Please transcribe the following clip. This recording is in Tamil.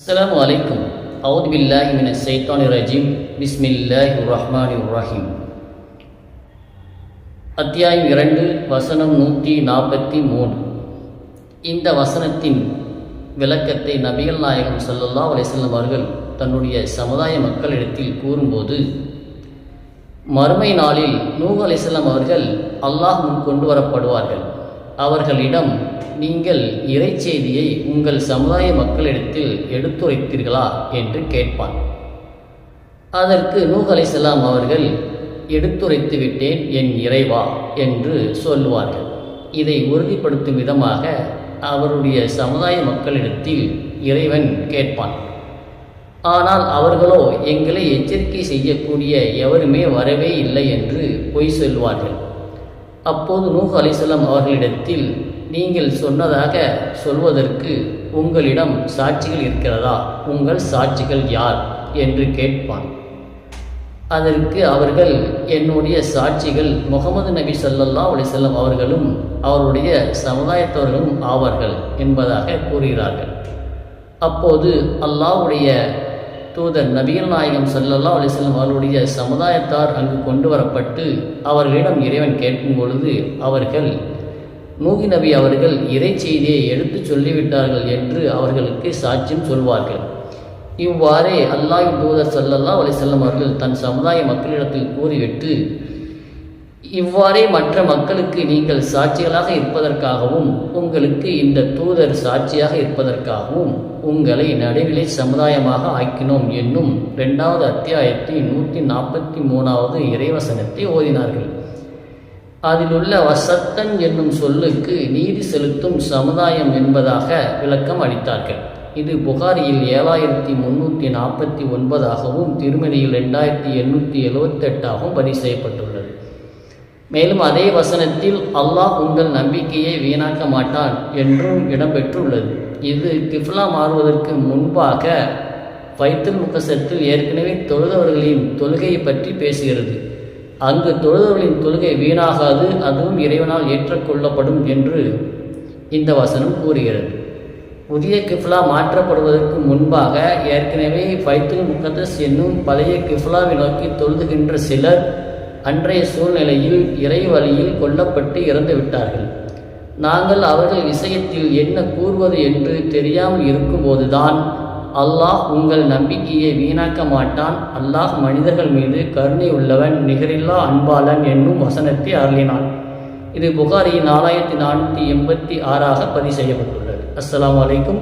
அஸ்ஸலாமு அலைக்கும் அவுது பில்லாஹி மின சைத்தானி ரஜீம் பிஸ்மில்லாஹி ரஹ்மானி ரஹீம் அத்தியாயம் இரண்டு வசனம் நூற்றி நாற்பத்தி மூணு இந்த வசனத்தின் விளக்கத்தை நபிகள் நாயகம் சல்லல்லா அலிசல்லம் அவர்கள் தன்னுடைய சமுதாய மக்களிடத்தில் கூறும்போது மறுமை நாளில் நூ அலிசல்லம் அவர்கள் அல்லாஹ் முன் கொண்டு வரப்படுவார்கள். அவர்களிடம் நீங்கள் இறைச்செய்தியை உங்கள் சமுதாய மக்களிடத்தில் எடுத்துரைத்தீர்களா? என்று கேட்பான். அதற்கு நூ அலைஹிஸ்ஸலாம் அவர்கள் எடுத்துரைத்து விட்டேன் என் இறைவா என்று சொல்லுவார்கள். இதை உறுதிப்படுத்தும் விதமாக அவருடைய சமுதாய மக்களிடத்தில் இறைவன் கேட்பான். ஆனால் அவர்களோ எங்களை எச்சரிக்கை செய்யக்கூடிய எவருமே வரவே இல்லை என்று பொய் சொல்வார்கள் அப்போது நூஹ் அலிசல்லாம் அவர்களிடத்தில் நீங்கள் சொன்னதாக சொல்வதற்கு உங்களிடம் சாட்சிகள் இருக்கிறதா? உங்கள் சாட்சிகள் யார்? என்று கேட்பான். அதற்கு அவர்கள் என்னுடைய சாட்சிகள் முகமது நபி சல்லல்லா அலிசல்லம் அவர்களும் அவருடைய சமுதாயத்தவர்களும் ஆவார்கள் என்பதாக கூறுகிறார்கள். அப்போது அல்லாஹ்வுடைய தூதர் நபிகள் நாயகம் சல்லல்லா அலிஸ்லம் அவர்களுடைய சமுதாயத்தார் அங்கு கொண்டு வரப்பட்டு அவர்களிடம் இறைவன் கேட்கும் பொழுது அவர்கள் நூகி நபி அவர்கள் இறை செய்தியை எடுத்துச் சொல்லிவிட்டார்கள் என்று அவர்களுக்கு சாட்சியம் சொல்வார்கள். இவ்வாறே அல்லாஹ் தூதர் சல்லல்லா அலிசல்லம் அவர்கள் தன் சமுதாய மக்களிடத்தில் கூறிவிட்டு இவ்வாறே மற்ற மக்களுக்கு நீங்கள் சாட்சிகளாக இருப்பதற்காகவும் உங்களுக்கு இந்த தூதர் சாட்சியாக இருப்பதற்காகவும் உங்களை நடுவிலை சமுதாயமாக ஆக்கினோம் என்னும் இரண்டாவது அத்தியாயத்தின் நூற்றி நாற்பத்தி மூணாவது இறைவசனத்தை ஓதினார்கள். அதிலுள்ள வசத்தன் என்னும் சொல்லுக்கு நீதி செலுத்தும் சமுதாயம் என்பதாக விளக்கம் அளித்தார்கள். இது புகாரியில் ஏழாயிரத்தி முன்னூற்றி நாற்பத்தி ஒன்பதாகவும் திருமணியில் ரெண்டாயிரத்தி எண்ணூற்றி எழுவத்தெட்டாகவும் பதிவு செய்யப்பட்டுள்ளது. மேலும் அதே வசனத்தில் அல்லாஹ் உங்கள் நம்பிக்கையை வீணாக்க மாட்டான் என்றும் இடம்பெற்றுள்ளது. இது கிஃப்லா மாறுவதற்கு முன்பாக ஃபைத்துல் முக்கசத்தில் ஏற்கனவே தொழுதவர்களின் தொழுகையை பற்றி பேசுகிறது. அங்கு தொழுதவர்களின் தொழுகை வீணாகாது அதுவும் இறைவனால் ஏற்றுக்கொள்ளப்படும் என்று இந்த வசனம் கூறுகிறது. புதிய கிஃப்லா மாற்றப்படுவதற்கு முன்பாக ஏற்கனவே ஃபைத்துல் முகதஸ் என்னும் பழைய கிஃப்லாவை நோக்கி தொழுதுகின்ற சிலர் அன்றைய சூழ்நிலையில் இறை வழியில் கொல்லப்பட்டு இறந்து விட்டார்கள். நாங்கள் அவர்கள் விஷயத்தில் என்ன கூறுவது என்று தெரியாமல் இருக்கும்போதுதான் அல்லாஹ் உங்கள் நம்பிக்கையை வீணாக்க மாட்டான். அல்லாஹ் மனிதர்கள் மீது கருணை உள்ளவன் நிகரில்லா அன்பாளன் என்னும் வசனத்தை அருளினான். இது புகாரி நாலாயிரத்தி நானூற்றி எண்பத்தி ஆறாக பதிவு செய்யப்பட்டுள்ளது. அஸ்லாம் வலைக்கும்